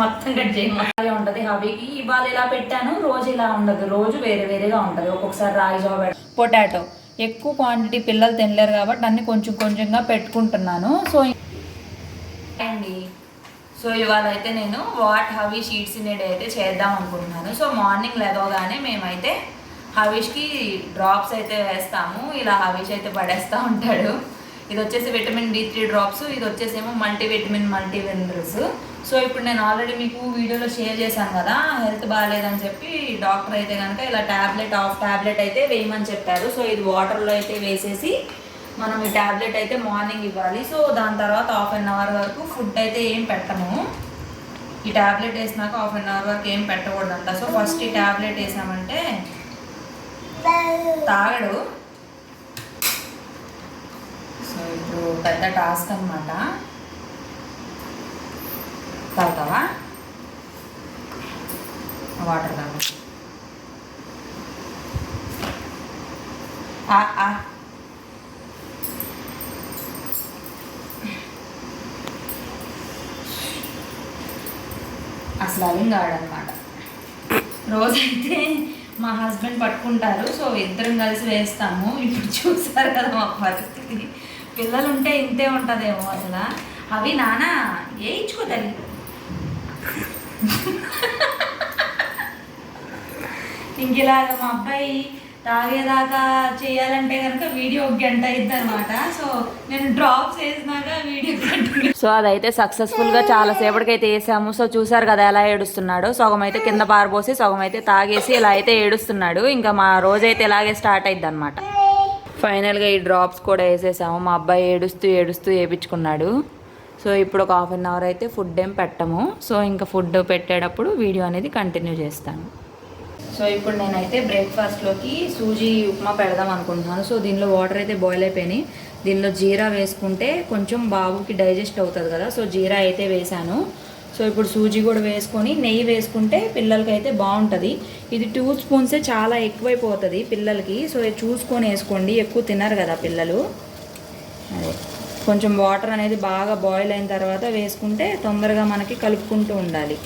మొత్తం కట్ చేయాలి ఉంటుంది హబీకి. ఇవాళ ఇలా పెట్టాను? రోజు ఇలా ఉండదు. రోజు వేరే వేరేగా ఉంటుంది. ఒక్కొక్కసారి రాగి జాబ్ పొటాటో. ఎక్కువ క్వాంటిటీ పిల్లలు తినలేరు కాబట్టి అన్ని కొంచెం కొంచెంగా పెట్టుకుంటున్నాను. సో అండి. సో ఇవాళ అయితే నేను వాట్ హవీ షీట్స్ నేడు అయితే చేద్దాం అనుకుంటున్నాను. సో మార్నింగ్ లేవగానే మేమైతే హవీష్కి డ్రాప్స్ అయితే వేస్తాము. ఇలా హవీష్ అయితే పడేస్తూ ఉంటాడు. ఇది వచ్చేసి విటమిన్ డి త్రీ డ్రాప్స్ ఇది వచ్చేసేమో multi vitamin multi minerals so ఇప్పుడు నేను ఆల్రెడీ మీకు వీడియోలో షేర్ చేశాను కదా హెల్త్ బాగాలేదని చెప్పి డాక్టర్ అయితే కనుక ఇలా ట్యాబ్లెట్ ఆఫ్ ట్యాబ్లెట్ అయితే వేయమని చెప్పారు. సో ఇది వాటర్లో అయితే వేసేసి మనం ఈ ట్యాబ్లెట్ అయితే మార్నింగ్ ఇవ్వాలి. సో దాని తర్వాత హాఫ్ అన్ అవర్ వరకు ఫుడ్ అయితే ఏం పెట్టము. ఈ ట్యాబ్లెట్ వేసినాక హాఫ్ అన్ అవర్ వరకు ఏం పెట్టకూడదంట. సో ఫస్ట్ ఈ ట్యాబ్లెట్ వేసామంటే తాగడు. ఇప్పుడు పెద్ద టాస్క్ అనమాట తాగుతావా? వాటర్ తాగు. ఆ, అసలు అలింగ్ రోజైతే మా హస్బెండ్ పట్టుకుంటారు సో ఇద్దరం కలిసి వేస్తాము. ఇప్పుడు చూసారు కదా మా పరిస్థితి. పిల్లలు ఉంటే ఇంతే ఉంటుందేమో అసలు. అవి నానా వేయించుకో తల్లి. ఇంక ఇలాగ మా అబ్బాయి తాగేదాకా చేయాలంటే కనుక వీడియో ఒక గంట అయింది అనమాట సో నేను డ్రాప్స్ వేసినాక వీడియో గంట సో అదైతే సక్సెస్ఫుల్గా చాలా సేపటికైతే వేసాము సో చూసారు కదా ఎలా ఏడుస్తున్నాడు. సగం అయితే కింద పారబోసి సగం అయితే తాగేసి ఇలా అయితే ఏడుస్తున్నాడు. ఇంకా మా రోజైతే ఇలాగే స్టార్ట్ అయింది అనమాట ఫైనల్గా ఈ డ్రాప్స్ కూడా వేసేసాము. మా అబ్బాయి ఏడుస్తూ ఏడుస్తూ వేయించుకున్నాడు సో ఇప్పుడు ఒక హాఫ్ అన్ అవర్ అయితే ఫుడ్ ఏం పెట్టము. సో ఇంకా ఫుడ్ పెట్టేటప్పుడు వీడియో అనేది కంటిన్యూ చేస్తాను. సో ఇప్పుడు నేనైతే బ్రేక్ఫాస్ట్లోకి సూజీ ఉప్మా పెడదాం అనుకుంటున్నాను. సో దీనిలో వాటర్ అయితే బాయిల్ అయిపోయినాయి. దీనిలో జీరా వేసుకుంటే కొంచెం బాబుకి డైజెస్ట్ అవుతుంది కదా. సో జీరా అయితే వేసాను. సో ఇప్పుడు సూజీ కూడా వేసుకొని నెయ్యి వేసుకుంటే పిల్లలకి అయితే బాగుంటుంది. ఇది టూ స్పూన్సే చాలా ఎక్కువైపోతుంది పిల్లలకి. సో ఇది చూసుకొని వేసుకోండి. ఎక్కువ తినరు కదా పిల్లలు. అదే. కొంచెం వాటర్ అనేది బాగా బాయిల్ అయిన తర్వాత వేసుకుంటే తొందరగా మనకి కలుపుకుంటూ ఉండాలి.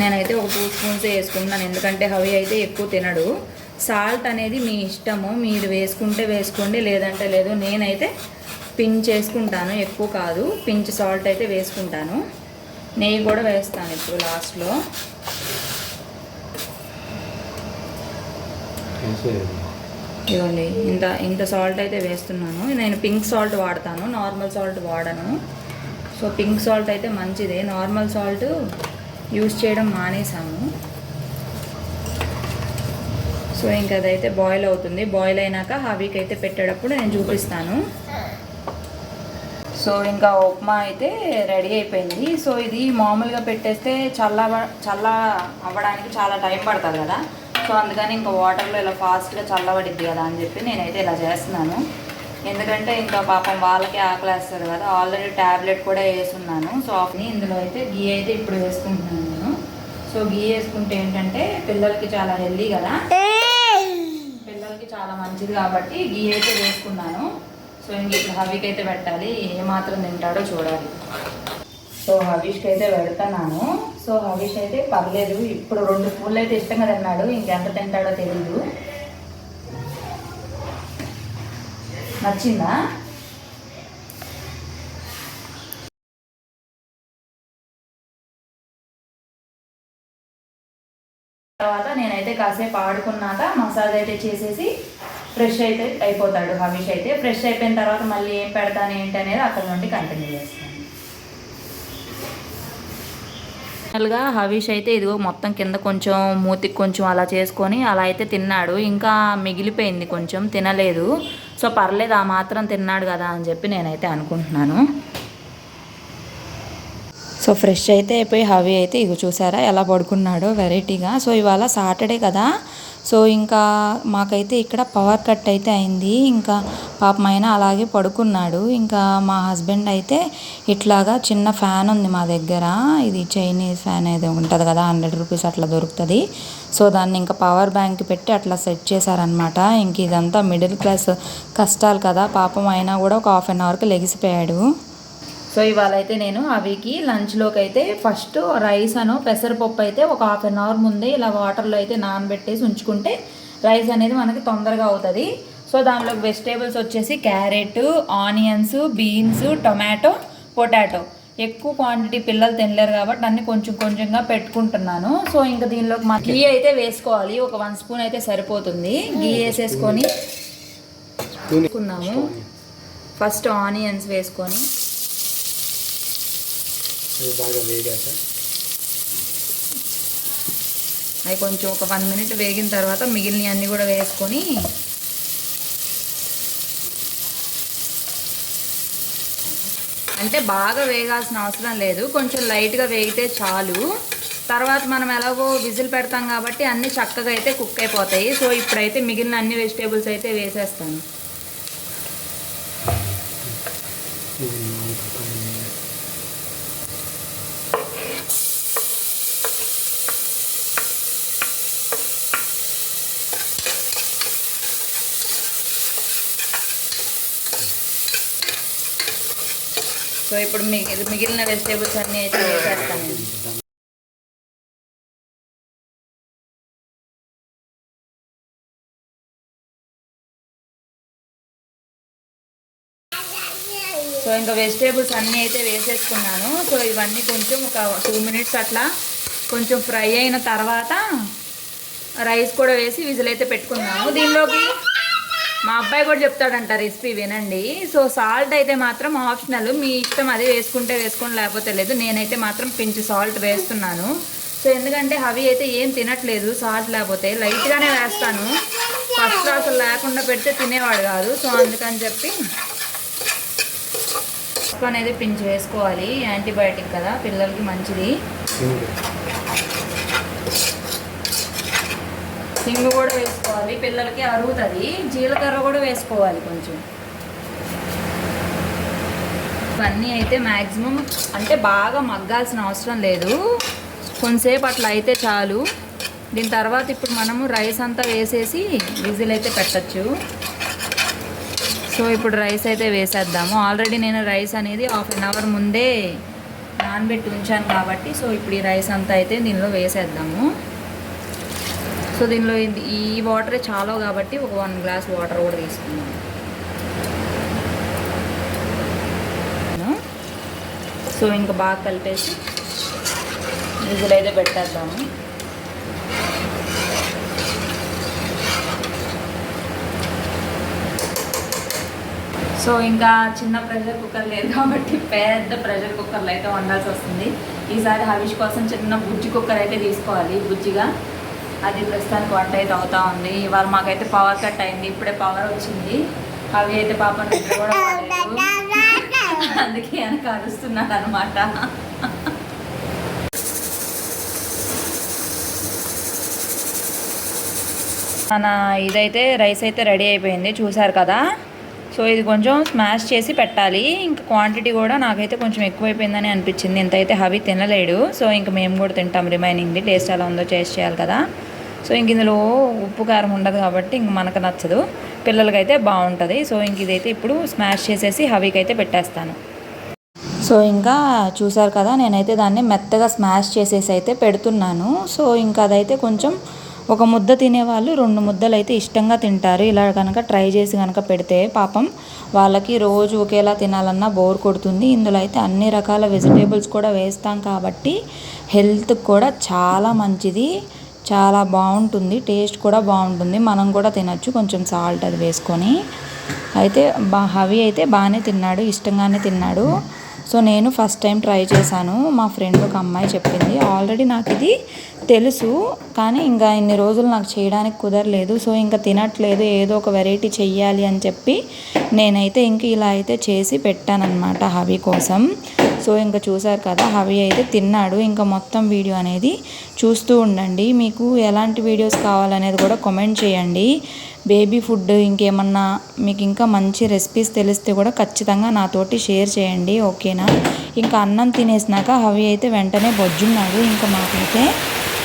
నేనైతే ఒక టూ స్పూన్స్ వేసుకుంటున్నాను. ఎందుకంటే హవి అయితే ఎక్కువ తినడు. సాల్ట్ అనేది మీ ఇష్టము మీరు వేసుకుంటే వేసుకోండి లేదంటే లేదు. నేనైతే పించ్ వేసుకుంటాను ఎక్కువ కాదు. పించ్ సాల్ట్ అయితే వేసుకుంటాను. నెయ్యి కూడా వేస్తాను ఇప్పుడు లాస్ట్లో. ఇవ్వండి ఇంత ఇంత సాల్ట్ అయితే వేస్తున్నాను. నేను పింక్ సాల్ట్ వాడతాను నార్మల్ సాల్ట్ వాడను. సో పింక్ సాల్ట్ అయితే మంచిదే. నార్మల్ సాల్ట్ యూస్ చేయడం మానేసాము సో ఇంకా అదైతే బాయిల్ అవుతుంది. బాయిల్ అయినాక హవీకి అయితే పెట్టేటప్పుడు నేను చూపిస్తాను. సో ఇంకా ఉప్మా అయితే రెడీ అయిపోయింది. సో ఇది మామూలుగా పెట్టేస్తే చల్ల చల్ల అవ్వడానికి చాలా టైం పడుతుంది కదా. సో అందుకని ఇంకా వాటర్లో ఇలా ఫాస్ట్గా చల్లబడిద్ది కదా అని చెప్పి నేనైతే ఇలా చేస్తున్నాను. ఎందుకంటే ఇంకా పాపం వాళ్ళకి ఆకలేస్తారు కదా. ఆల్రెడీ ట్యాబ్లెట్ కూడా వేసున్నాను. సో ఆఫ్ని ఇందులో అయితే గీ అయితే ఇప్పుడు వేసుకుంటున్నాను నేను. సో గీ వేసుకుంటే ఏంటంటే పిల్లలకి చాలా హెల్దీ కదా. చాలా మంచిది కాబట్టి గీ అయితే వేసుకున్నాను. సో ఇంక ఇప్పుడు హవీకి అయితే పెట్టాలి. ఏ మాత్రం తింటాడో చూడాలి. సో హవీష్కి అయితే పెడతాను సో హవీష్ అయితే పర్లేదు. ఇప్పుడు రెండు స్పూన్లు అయితే ఇష్టంగా తిన్నాడు. ఇంకెంత తింటాడో తెలీదు. నచ్చిందా? తర్వాత నేనైతే కాసేపు ఆడుకున్నాక మసాజ్ అయితే చేసేసి ఫ్రెష్ అయితే అయిపోతాడు హమీష్ అయితే. ఫ్రెష్ అయిపోయిన తర్వాత మళ్ళీ ఏం పెడతాను ఏంటి అనేది అక్కడ నుండి కంటిన్యూ చేస్తాను. ఫైనల్గా హవీష్ అయితే ఇదిగో మొత్తం కింద కొంచెం మూతికి కొంచెం అలా చేసుకొని అలా అయితే తిన్నాడు. ఇంకా మిగిలిపోయింది కొంచెం తినలేదు. సో పర్లేదు ఆ మాత్రం తిన్నాడు కదా అని చెప్పి నేనైతే అనుకుంటున్నాను. సో ఫ్రెష్ అయితే అయిపోయి హవీ అయితే ఇగో చూసారా ఎలా పడుకున్నాడో వెరైటీగా సో ఇవాళ సాటర్డే కదా. సో ఇంకా మాకైతే ఇక్కడ పవర్ కట్ అయితే అయింది. ఇంకా పాపమైన అలాగే పడుకున్నాడు. ఇంకా మా హస్బెండ్ అయితే ఇట్లాగా చిన్న ఫ్యాన్ ఉంది మా దగ్గర. ఇది చైనీస్ ఫ్యాన్ ఏదో ఉంటుంది కదా హండ్రెడ్ రూపీస్ అట్లా దొరుకుతుంది. సో దాన్ని ఇంకా పవర్ బ్యాంక్ పెట్టి అట్లా సెట్ చేశారనమాట ఇంక ఇదంతా మిడిల్ క్లాస్ కష్టాలు కదా. పాపం అయినా కూడా ఒక హాఫ్ అన్ అవర్కి లెగిసిపోయాడు. సో ఇవాళ అయితే నేను అవికి లంచ్లోకి అయితే ఫస్ట్ రైస్ అను పెసరపప్పు అయితే ఒక హాఫ్ అన్ అవర్ ముందే ఇలా వాటర్లో అయితే నానబెట్టేసి ఉంచుకుంటే రైస్ అనేది మనకి తొందరగా అవుతుంది. సో దానిలోకి వెజిటేబుల్స్ వచ్చేసి carrot onions beans tomato potato. ఎక్కువ క్వాంటిటీ పిల్లలు తినలేరు కాబట్టి అన్ని కొంచెం కొంచెంగా పెట్టుకుంటున్నాను. సో ఇంకా దీనిలోకి మా గీ అయితే వేసుకోవాలి. ఒక వన్ స్పూన్ అయితే సరిపోతుంది. గీ వేసేసుకొని వేసుకున్నాము ఫస్ట్ ఆనియన్స్ వేసుకొని అవి బాగా వేగాక. అవి కొంచెం ఒక వన్ మినిట్ వేగిన తర్వాత మిగిలిన అన్నీ కూడా వేసుకొని అంటే బాగా వేగాల్సిన అవసరం లేదు. కొంచెం లైట్గా వేగితే చాలు. తర్వాత మనం ఎలాగో విజిల్ పెడతాం కాబట్టి అన్నీ చక్కగా అయితే కుక్ అయిపోతాయి. సో ఇప్పుడైతే మిగిలిన అన్ని వెజిటేబుల్స్ అయితే వేసేస్తాను. ఇప్పుడు మిగిలి మిగిలిన వెజిటేబుల్స్ అన్నీ అయితే వేసేస్తాను సో ఇంకా వెజిటేబుల్స్ అన్నీ అయితే వేసేసుకున్నాను. సో ఇవన్నీ కొంచెం ఒక టూ మినిట్స్ అట్లా కొంచెం ఫ్రై అయిన తర్వాత రైస్ కూడా వేసి విజిల్ అయితే పెట్టుకున్నాము దీనిలోకి మా అబ్బాయి కూడా చెప్తాడంట రెసిపీ వినండి. సో సాల్ట్ అయితే మాత్రం ఆప్షనల్. మీ ఇష్టం అది వేసుకుంటే వేసుకోండి లేకపోతే లేదు. నేనైతే మాత్రం పెంచి సాల్ట్ వేస్తున్నాను. సో ఎందుకంటే హవి అయితే ఏం తినట్లేదు సాల్ట్ లేకపోతే లైట్గానే వేస్తాను. ఫస్ట్ అసలు లేకుండా పెడితే తినేవాడు కాదు. సో అందుకని చెప్పి అనేది పించి వేసుకోవాలి. యాంటీబయాటిక్ కదా పిల్లలకి మంచిది. హింగు కూడా వేసుకోవాలి. పిల్లలకి అరుగుతుంది. జీలకర్ర కూడా వేసుకోవాలి కొంచెం. ఇవన్నీ అయితే మ్యాక్సిమం అంటే బాగా మగ్గాల్సిన అవసరం లేదు. కొంతసేపు అట్లా అయితే చాలు. దీని తర్వాత ఇప్పుడు మనము రైస్ అంతా వేసేసి విజిల్ అయితే పెట్టచ్చు. సో ఇప్పుడు రైస్ అయితే వేసేద్దాము. ఆల్రెడీ నేను రైస్ అనేది హాఫ్ అన్ అవర్ ముందే నానబెట్టి ఉంచాను కాబట్టి సో ఇప్పుడు ఈ రైస్ అంతా అయితే దీనిలో వేసేద్దాము. సో దీనిలో ఈ వాటరే చాలు కాబట్టి ఒక వన్ గ్లాస్ వాటర్ కూడా తీసుకున్నాను సో ఇంకా బాగా కలిపేసి విజిల్ అయితే పెట్టేద్దాము. సో ఇంకా చిన్న ప్రెషర్ కుక్కర్ లేదు కాబట్టి పెద్ద ప్రెషర్ కుక్కర్లో అయితే వండాల్సి వస్తుంది. ఈసారి హవిష్ కోసం చిన్న బుజ్జి కుక్కర్ అయితే తీసుకోవాలి బుజ్జిగా. అది ప్రస్తుతానికి వంట అయితే అవుతా ఉంది. ఇవాళ మాకైతే పవర్ కట్ అయింది. ఇప్పుడే పవర్ వచ్చింది. అవి అయితే పాప నిద్ర కూడా పోలేదు. అందుకే వెనక అరుస్తున్నాడు అనమాట మన ఇదైతే రైస్ అయితే రెడీ అయిపోయింది. చూసారు కదా? సో ఇది కొంచెం స్మాష్ చేసి పెట్టాలి. ఇంకా క్వాంటిటీ కూడా నాకైతే కొంచెం ఎక్కువైపోయిందని అనిపించింది. ఇంత అయితే హవి తినలేడు. సో ఇంక మేము కూడా తింటాం. రిమైనింగ్ది టేస్ట్ ఎలా ఉందో టేస్ట్ చేయాలి కదా. సో ఇంక ఇందులో ఉప్పు కారం ఉండదు కాబట్టి ఇంక మనకు నచ్చదు. పిల్లలకైతే బాగుంటుంది. సో ఇంక ఇదైతే ఇప్పుడు స్మాష్ చేసేసి హవీకి అయితే పెట్టేస్తాను. సో ఇంకా చూసారు కదా నేనైతే దాన్ని మెత్తగా స్మాష్ చేసేసి అయితే పెడుతున్నాను. సో ఇంకా అదైతే కొంచెం ఒక ముద్ద తినేవాళ్ళు రెండు ముద్దలు అయితే ఇష్టంగా తింటారు. ఇలా కనుక ట్రై చేసి కనుక పెడితే పాపం వాళ్ళకి రోజు ఒకేలా తినాలన్నా బోర్ కొడుతుంది. ఇందులో అయితే అన్ని రకాల వెజిటేబుల్స్ కూడా వేస్తాం కాబట్టి హెల్త్ కూడా చాలా మంచిది. చాలా బాగుంటుంది టేస్ట్ కూడా బాగుంటుంది. మనం కూడా తినచ్చు కొంచెం సాల్ట్ అది వేసుకొని. అయితే బా హవి అయితే బాగానే తిన్నాడు ఇష్టంగానే తిన్నాడు. సో నేను ఫస్ట్ టైం ట్రై చేశాను. మా ఫ్రెండ్ ఒక అమ్మాయి చెప్పింది. ఆల్రెడీ నాకు ఇది తెలుసు కానీ ఇంకా ఇన్ని రోజులు నాకు చేయడానికి కుదరలేదు. సో ఇంకా తినట్లేదు ఏదో ఒక వెరైటీ చెయ్యాలి అని చెప్పి నేనైతే ఇంక ఇలా అయితే చేసి పెట్టానన్నమాట హవి కోసం. సో ఇంకా చూసారు కదా హవి అయితే తిన్నాడు. ఇంకా మొత్తం వీడియో అనేది చూస్తూ ఉండండి. మీకు ఎలాంటి వీడియోస్ కావాలనేది కూడా కామెంట్ చేయండి. బేబీ ఫుడ్ ఇంకేమన్నా మీకు ఇంకా మంచి రెసిపీస్ తెలిస్తే కూడా ఖచ్చితంగా నాతోటి షేర్ చేయండి ఓకేనా ఇంకా అన్నం తినేసినాక హవి అయితే వెంటనే బొజ్జున్నాడు. ఇంకా మాకైతే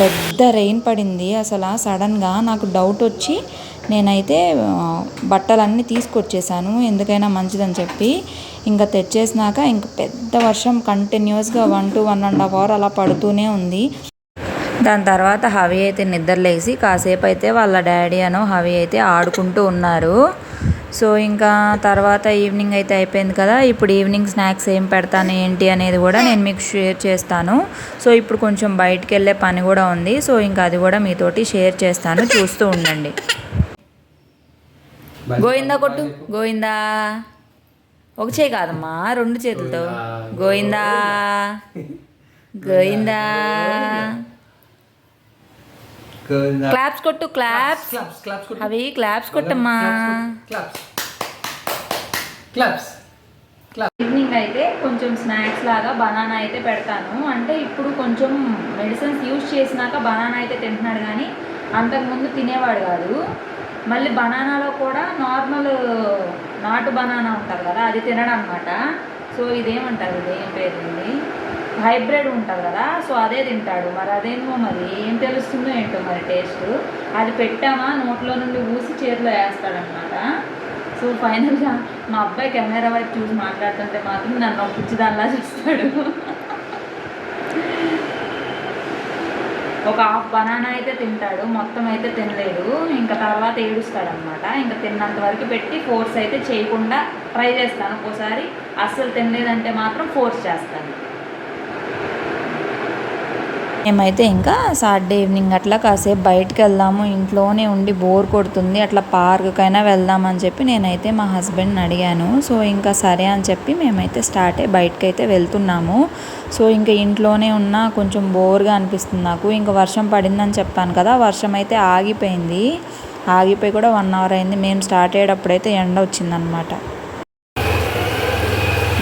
పెద్ద రెయిన్ పడింది. అసలు సడన్గా నాకు డౌట్ వచ్చి నేనైతే బట్టలన్నీ తీసుకొచ్చేసాను. ఎందుకైనా మంచిదని చెప్పి ఇంకా తెచ్చేసినాక ఇంక పెద్ద వర్షం కంటిన్యూస్గా one to one and half hour అలా పడుతూనే ఉంది. దాని తర్వాత హవి అయితే నిద్రలేసి కాసేపు అయితే వాళ్ళ డాడీ అనో హవి అయితే ఆడుకుంటూ ఉన్నారు. సో ఇంకా తర్వాత ఈవినింగ్ అయితే అయిపోయింది కదా. ఇప్పుడు ఈవినింగ్ స్నాక్స్ ఏం పెడతాను ఏంటి అనేది కూడా నేను మీకు షేర్ చేస్తాను. సో ఇప్పుడు కొంచెం బయటికి వెళ్ళే పని కూడా ఉంది. సో ఇంకా అది కూడా మీతోటి షేర్ చేస్తాను. చూస్తూ ఉండండి. గోయిందా కొట్టు. గోయిందా ఒక చేయి కాదమ్మా రెండు చేతులతో. గోయిందా గోయిందా క్లాప్స్ కొట్టు క్లాప్స్. అవి క్లాప్స్ కొట్టమ్మా. Claps claps. ఈవినింగ్ అయితే కొంచెం స్నాక్స్ లాగా బనానా అయితే పెడతాను. అంటే ఇప్పుడు కొంచెం మెడిసిన్స్ యూజ్ చేసినాక బనానా అయితే తింటున్నాడు కానీ అంతకుముందు తినేవాడు కాదు. మళ్ళీ బనానాలో కూడా నార్మల్ నాటు బనానా ఉంటుంది కదా అది తినడం అనమాట సో ఇదేమంటారు ఇది? ఏం పేరు హైబ్రిడ్ ఉంటుంది కదా సో అదే తింటాడు. మరి అదేమో మరి? ఏం తెలుస్తుందో ఏంటో మరి టేస్ట్? అది పెట్టామా? నోట్లో నుండి ఊసి చేతిలో వేస్తాడనమాట. సో ఫైనల్గా మా అబ్బాయి కెమెరా వైపు చూసి మాట్లాడుతుంటే మాత్రం నన్ను ఒక పిచ్చిదానిలా చూస్తాడు. ఒక హాఫ్ బనానా అయితే తింటాడు మొత్తం అయితే తినలేదు. ఇంకా తర్వాత ఏడుస్తాడు అనమాట ఇంకా తిన్నంత వరకు పెట్టి ఫోర్స్ అయితే చేయకుండా ట్రై చేస్తాను. ఒక్కోసారి అస్సలు తినలేదంటే మాత్రం ఫోర్స్ చేస్తాను. మేమైతే ఇంకా సాటర్డే ఈవినింగ్ అట్లా కాసేపు బయటకు వెళ్దాము ఇంట్లోనే ఉండి బోర్ కొడుతుంది అట్లా పార్క్కైనా వెళ్దామని చెప్పి నేనైతే మా హస్బెండ్ని అడిగాను. సో ఇంకా సరే అని చెప్పి మేమైతే స్టార్ట్ అయ్యి బయటకు అయితే వెళ్తున్నాము. సో ఇంకా ఇంట్లోనే ఉన్నా కొంచెం బోర్గా అనిపిస్తుంది నాకు. ఇంకా వర్షం పడిందని చెప్పాను కదా వర్షం అయితే ఆగిపోయింది. ఆగిపోయి కూడా వన్ అవర్ అయింది. మేము స్టార్ట్ అయ్యేటప్పుడైతే ఎండ వచ్చిందనమాట.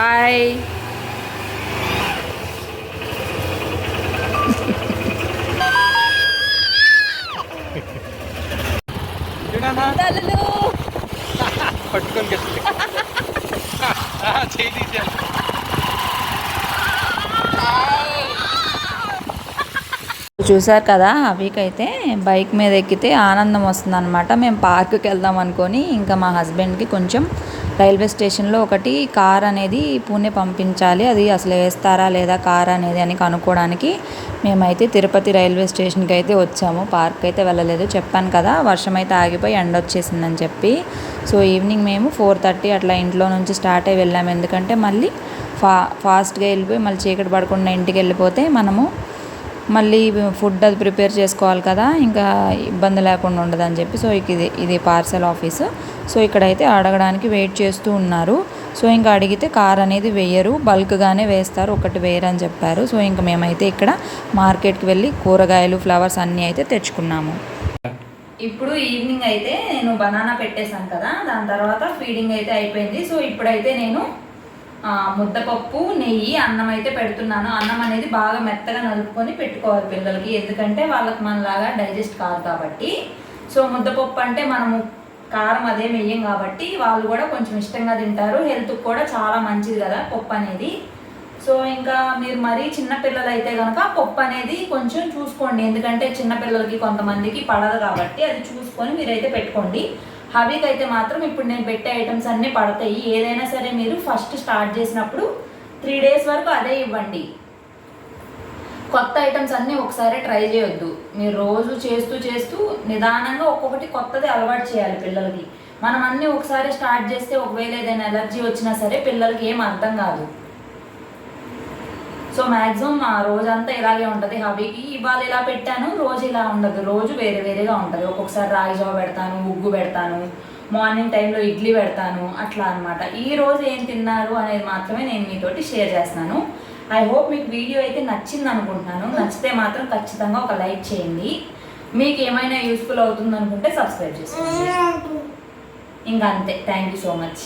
బాయ్. పట్టుకొని చేయి చూసారు కదా అవికి బైక్ మీద ఎక్కితే ఆనందం వస్తుంది అనమాట మేము పార్క్కి వెళ్దాం అనుకొని ఇంకా మా హస్బెండ్కి కొంచెం రైల్వే స్టేషన్లో ఒకటి కార్ అనేది పూణే పంపించాలి. అది అసలు వేస్తారా లేదా కార్ అనేది అని కనుక్కోవడానికి మేమైతే తిరుపతి రైల్వే స్టేషన్కి అయితే వచ్చాము. పార్క్ అయితే వెళ్ళలేదు. చెప్పాను కదా వర్షం అయితే ఆగిపోయి ఎండ వచ్చేసిందని చెప్పి. సో ఈవినింగ్ మేము ఫోర్ థర్టీ అట్లా ఇంట్లో నుంచి స్టార్ట్ అయ్యి వెళ్ళాము. ఎందుకంటే మళ్ళీ ఫా ఫాస్ట్గా వెళ్ళిపోయి మళ్ళీ చీకటి పడకుండా ఇంటికి వెళ్ళిపోతే మనము మళ్ళీ ఫుడ్ అది ప్రిపేర్ చేసుకోవాలి కదా ఇంకా ఇబ్బంది లేకుండా ఉండదని చెప్పి. సో ఇది ఇది పార్సల్ ఆఫీసు. సో ఇక్కడైతే అడగడానికి వెయిట్ చేస్తూ ఉన్నారు. సో ఇంకా అడిగితే కార్ అనేది వేయరు బల్క్గానే వేస్తారు ఒకటి వేయరని చెప్పారు. సో ఇంకా మేమైతే ఇక్కడ మార్కెట్కి వెళ్ళి కూరగాయలు ఫ్లవర్స్ అన్నీ అయితే తెచ్చుకున్నాము. ఇప్పుడు ఈవినింగ్ అయితే నేను బనానా పెట్టేశాను కదా దాని తర్వాత ఫీడింగ్ అయితే అయిపోయింది. సో ఇప్పుడైతే నేను ముద్దపప్పు నెయ్యి అన్నం అయితే పెడుతున్నాను. అన్నం అనేది బాగా మెత్తగా నలుపుకొని పెట్టుకోవాలి పిల్లలకి. ఎందుకంటే వాళ్ళకి మనలాగా డైజెస్ట్ కాదు కాబట్టి. సో ముద్దపప్పు అంటే మనము కారం అదే వెయ్యం కాబట్టి వాళ్ళు కూడా కొంచెం ఇష్టంగా తింటారు. హెల్త్కి కూడా చాలా మంచిది కదా పప్పు అనేది. సో ఇంకా మీరు మరీ చిన్నపిల్లలు అయితే కనుక పప్పు అనేది కొంచెం చూసుకోండి. ఎందుకంటే చిన్నపిల్లలకి కొంతమందికి పడదు కాబట్టి అది చూసుకొని మీరైతే పెట్టుకోండి. హవీకి అయితే మాత్రం ఇప్పుడు నేను పెట్టే ఐటమ్స్ అన్నీ పడతాయి. ఏదైనా సరే మీరు ఫస్ట్ స్టార్ట్ చేసినప్పుడు త్రీ డేస్ వరకు అదే ఇవ్వండి. కొత్త ఐటమ్స్ అన్నీ ఒకసారి ట్రై చేయొద్దు. మీరు రోజు చేస్తూ చేస్తూ నిదానంగా ఒక్కొక్కటి కొత్తది అలవాటు చేయాలి పిల్లలకి. మనం అన్నీ ఒకసారి స్టార్ట్ చేస్తే ఒకవేళ ఏదైనా ఎలర్జీ వచ్చినా సరే పిల్లలకి ఏం అర్థం కాదు. సో మ్యాక్సిమం ఆ రోజంతా ఇలాగే ఉంటుంది. హబీకి ఇవాళ ఇలా పెట్టాను రోజు ఇలా ఉండదు. రోజు వేరే వేరేగా ఉంటుంది. ఒక్కొక్కసారి రాగి జావ పెడతాను ఉగ్గు పెడతాను మార్నింగ్ టైంలో ఇడ్లీ పెడతాను అట్లా అన్నమాట. ఈ రోజు ఏం తిన్నారు అనేది మాత్రమే నేను మీతోటి షేర్ చేస్తున్నాను. ఐ హోప్ మీకు వీడియో అయితే నచ్చింది అనుకుంటున్నాను. నచ్చితే మాత్రం ఖచ్చితంగా ఒక లైక్ చేయండి. మీకు ఏమైనా యూస్ఫుల్ అవుతుంది అనుకుంటే సబ్స్క్రైబ్ చేసుకోండి. ఇంకా అంతే. Thank you so much